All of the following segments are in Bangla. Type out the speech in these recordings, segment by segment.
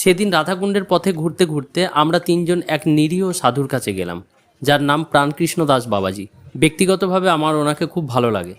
সেদিন রাধাকুণ্ডের পথে ঘুরতে ঘুরতে আমরা তিনজন এক নিরীহ সাধুর কাছে গেলাম যার নাম প্রাণকৃষ্ণ দাস বাবাজি ব্যক্তিগতভাবে আমার ওনাকে খুব ভালো লাগে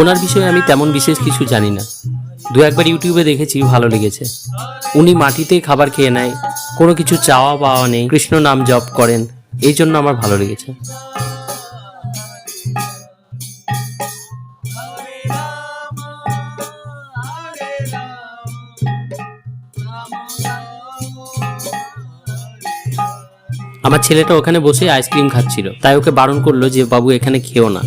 ওনার বিষয়ে আমি তেমন বিশেষ কিছু জানি না। দু একবার ইউটিউবে দেখেছি, ভালো লেগেছে। উনি মাটিতে খাবার খেয়ে নেয়, কোনো কিছু চাওয়া পাওয়া নেই, কৃষ্ণ নাম জপ করেন, এই জন্য আমার ভালো লেগেছে। আমার ছেলেটা ওখানে বসে আইসক্রিম খাচ্ছিল। তাই ওকে বারণ করল যে, বাবু, এখানে খেও না।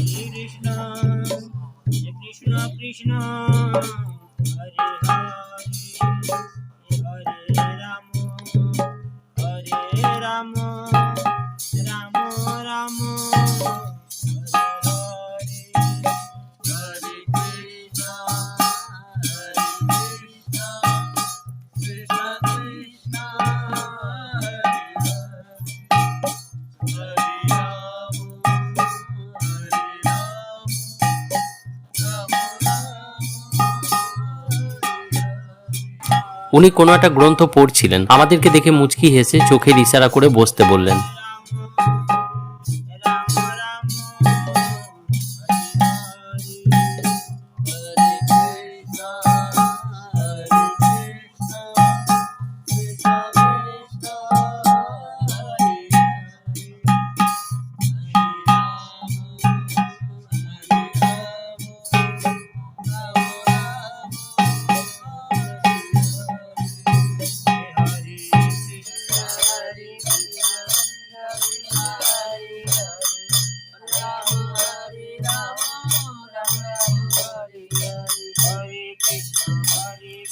উনি কোনো একটা গ্রন্থ পড়ছিলেন। আমাদেরকে দেখে মুচকি হেসে চোখের ইশারা করে বসতে বললেন।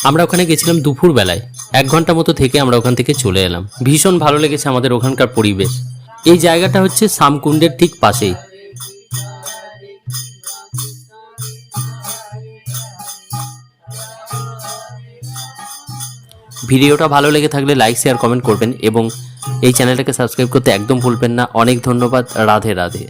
আমরা ওখানে গেছিলাম দুপুর বেলায় এক ঘণ্টা মতো থেকে আমরা ওখান থেকে চলে এলাম। ভীষণ ভালো লেগেছে আমাদের ওখানকার পরিবেশ। এই জায়গাটা হচ্ছে সামকুণ্ডের ঠিক পাশেই। ভিডিওটা ভালো লেগে থাকলে লাইক শেয়ার কমেন্ট করবেন এবং এই চ্যানেলটাকে সাবস্ক্রাইব করতে একদম ভুলবেন না। অনেক ধন্যবাদ। রাধে রাধে।